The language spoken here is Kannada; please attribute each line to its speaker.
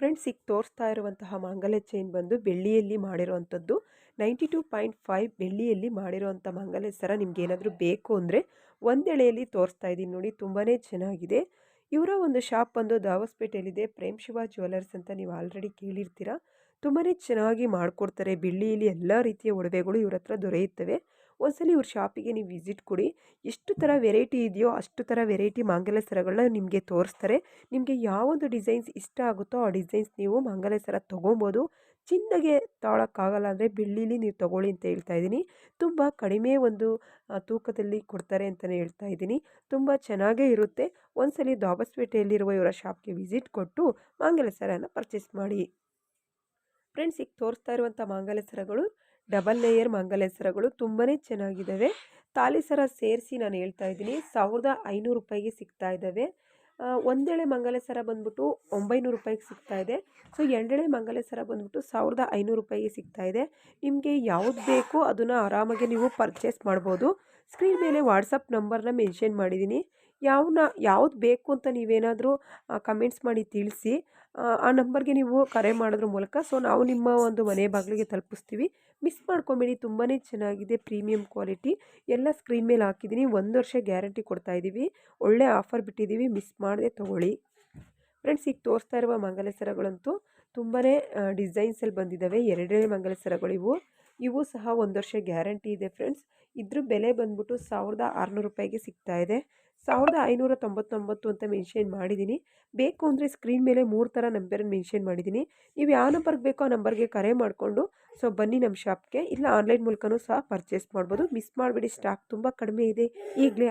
Speaker 1: ಫ್ರೆಂಡ್ಸ್ ಈಗ ತೋರಿಸ್ತಾ ಇರುವಂತಹ ಮಾಂಗಲ್ಯ ಚೈನ್ ಬಂದು ಬೆಳ್ಳಿಯಲ್ಲಿ ಮಾಡಿರುವಂಥದ್ದು. ನೈಂಟಿ ಟೂ ಪಾಯಿಂಟ್ ಫೈವ್ ಬೆಳ್ಳಿಯಲ್ಲಿ ಮಾಡಿರುವಂಥ ಮಾಂಗಲ್ಯ ಸರ ನಿಮ್ಗೆ ಏನಾದರೂ ಬೇಕು ಅಂದರೆ ಒಂದೆಳೆಯಲ್ಲಿ ತೋರಿಸ್ತಾ ಇದ್ದೀನಿ ನೋಡಿ ತುಂಬಾ ಚೆನ್ನಾಗಿದೆ. ಇವರ ಒಂದು ಶಾಪ್ ಬಂದು ದಾವಸ್ಪೇಟೆಯಲ್ಲಿದೆ, ಪ್ರೇಮ್ ಶಿವ ಜ್ಯುವೆಲರ್ಸ್ ಅಂತ ನೀವು ಆಲ್ರೆಡಿ ಕೇಳಿರ್ತೀರ. ತುಂಬಾ ಚೆನ್ನಾಗಿ ಮಾಡಿಕೊಡ್ತಾರೆ. ಬೆಳ್ಳಿಯಲ್ಲಿ ಎಲ್ಲ ರೀತಿಯ ಒಡವೆಗಳು ಇವ್ರ ಹತ್ರ ದೊರೆಯುತ್ತವೆ. ಒಂದ್ಸಲಿ ಇವ್ರ ಶಾಪಿಗೆ ನೀವು ವಿಸಿಟ್ ಕೊಡಿ. ಎಷ್ಟು ಥರ ವೆರೈಟಿ ಇದೆಯೋ ಅಷ್ಟು ಥರ ವೆರೈಟಿ ಮಾಂಗಲ್ಯ ಸರಗಳನ್ನ ನಿಮಗೆ ತೋರಿಸ್ತಾರೆ. ನಿಮಗೆ ಯಾವೊಂದು ಡಿಸೈನ್ಸ್ ಇಷ್ಟ ಆಗುತ್ತೋ ಆ ಡಿಸೈನ್ಸ್ ನೀವು ಮಾಂಗಲ್ಯ ಸರ ತೊಗೊಬೋದು. ಚಿನ್ನಗೆ ತಾಳೋಕ್ಕಾಗಲ್ಲ ಅಂದರೆ ಬೆಳ್ಳೀಲಿ ನೀವು ತೊಗೊಳ್ಳಿ ಅಂತ ಹೇಳ್ತಾ ಇದ್ದೀನಿ. ತುಂಬ ಕಡಿಮೆ ಒಂದು ತೂಕದಲ್ಲಿ ಕೊಡ್ತಾರೆ ಅಂತಲೇ ಹೇಳ್ತಾ ಇದ್ದೀನಿ. ತುಂಬ ಚೆನ್ನಾಗೇ ಇರುತ್ತೆ. ಒಂದ್ಸಲಿ ದಾಬಸ್ಪೇಟೆಯಲ್ಲಿರುವ ಇವರ ಶಾಪ್ಗೆ ವಿಸಿಟ್ ಕೊಟ್ಟು ಮಾಂಗಲ್ಯ ಸರನ ಪರ್ಚೇಸ್ ಮಾಡಿ. ಫ್ರೆಂಡ್ಸ್ ಈಗ ತೋರಿಸ್ತಾ ಇರುವಂಥ ಮಾಂಗಲ್ಯ ಸರಗಳು ಡಬಲ್ ಲೇಯರ್ ಮಾಂಗಲ್ಯ ಸರಗಳು ತುಂಬಾ ಚೆನ್ನಾಗಿದ್ದಾವೆ ತಾಲಿ ಸರ ಸೇರಿಸಿ ನಾನು ಹೇಳ್ತಾ ಇದ್ದೀನಿ, ಸಾವಿರದ ಐನೂರು ರೂಪಾಯಿಗೆ ಸಿಗ್ತಾ ಇದ್ದಾವೆ ಒಂದೆಳೆ ಮಂಗಲೆ ಸರ ಬಂದ್ಬಿಟ್ಟು ಒಂಬೈನೂರು ರೂಪಾಯಿಗೆ ಸಿಗ್ತಾ ಇದೆ. ಸೊ, ಎರಡೆಳೆ ಮಂಗಲೆ ಸರ ಬಂದ್ಬಿಟ್ಟು ಸಾವಿರದ ಐನೂರು ರೂಪಾಯಿಗೆ ಸಿಗ್ತಾ ಇದೆ. ನಿಮಗೆ ಯಾವ್ದು ಬೇಕೋ ಅದನ್ನು ಆರಾಮಾಗಿ ನೀವು ಪರ್ಚೇಸ್ ಮಾಡ್ಬೋದು. ಸ್ಕ್ರೀನ್ ಮೇಲೆ ವಾಟ್ಸಪ್ ನಂಬರ್ನ ಮೆನ್ಷನ್ ಮಾಡಿದ್ದೀನಿ. ಯಾವನ್ನ ಯಾವ್ದು ಬೇಕು ಅಂತ ನೀವೇನಾದರೂ ಕಮೆಂಟ್ಸ್ ಮಾಡಿ ತಿಳಿಸಿ, ಆ ನಂಬರ್ಗೆ ನೀವು ಕರೆ ಮಾಡೋದ್ರ ಮೂಲಕ. ಸೊ ನಾವು ನಿಮ್ಮ ಒಂದು ಮನೆ ಬಾಗಿಲಿಗೆ ತಲುಪಿಸ್ತೀವಿ. ಮಿಸ್ ಮಾಡ್ಕೊಬೇಡಿ. ತುಂಬಾ ಚೆನ್ನಾಗಿದೆ ಪ್ರೀಮಿಯಂ ಕ್ವಾಲಿಟಿ ಎಲ್ಲ ಸ್ಕ್ರೀನ್ ಮೇಲೆ ಹಾಕಿದ್ದೀನಿ ಒಂದು ವರ್ಷ ಗ್ಯಾರಂಟಿ ಕೊಡ್ತಾ ಇದ್ದೀವಿ ಒಳ್ಳೆ ಆಫರ್ ಬಿಟ್ಟಿದ್ದೀವಿ ಮಿಸ್ ಮಾಡದೆ ತೊಗೊಳ್ಳಿ. ಫ್ರೆಂಡ್ಸ್ ಈಗ ತೋರಿಸ್ತಾ ಇರುವ ಮಂಗಲ ಸರಗಳಂತೂ ತುಂಬಾ ಡಿಸೈನ್ಸಲ್ಲಿ ಬಂದಿದ್ದಾವೆ ಎರಡನೇ ಮಂಗಲ ಸರಗಳು ಇವು. ಇವು ಸಹ ಒಂದು ವರ್ಷ ಗ್ಯಾರಂಟಿ ಇದೆ ಫ್ರೆಂಡ್ಸ್ ಇದ್ರ ಬೆಲೆ ಬಂದ್ಬಿಟ್ಟು ಸಾವಿರದ ಆರುನೂರು ರೂಪಾಯಿಗೆ ಸಿಗ್ತಾ ಇದೆ. ಸಾವಿರದ ಐನೂರ ತೊಂಬತ್ತೊಂಬತ್ತು ಅಂತ ಮೆನ್ಷನ್ ಮಾಡಿದ್ದೀನಿ. ಬೇಕು ಅಂದರೆ ಸ್ಕ್ರೀನ್ ಮೇಲೆ ಮೂರು ಥರ ನಂಬರನ್ನು ಮೆನ್ಷನ್ ಮಾಡಿದ್ದೀನಿ. ನೀವು ಯಾವ ನಂಬರ್ಗೆ ಬೇಕೋ ಆ ನಂಬರ್ಗೆ ಕರೆ ಮಾಡಿಕೊಂಡು ಸೊ ಬನ್ನಿ ನಮ್ಮ ಶಾಪ್ಗೆ ಇಲ್ಲ ಆನ್ಲೈನ್ ಮೂಲಕನೂ ಸಹ ಪರ್ಚೇಸ್ ಮಾಡ್ಬೋದು. ಮಿಸ್ ಮಾಡಬೇಡಿ ಸ್ಟಾಕ್ ತುಂಬ ಕಡಿಮೆ ಇದೆ. ಈಗಲೇ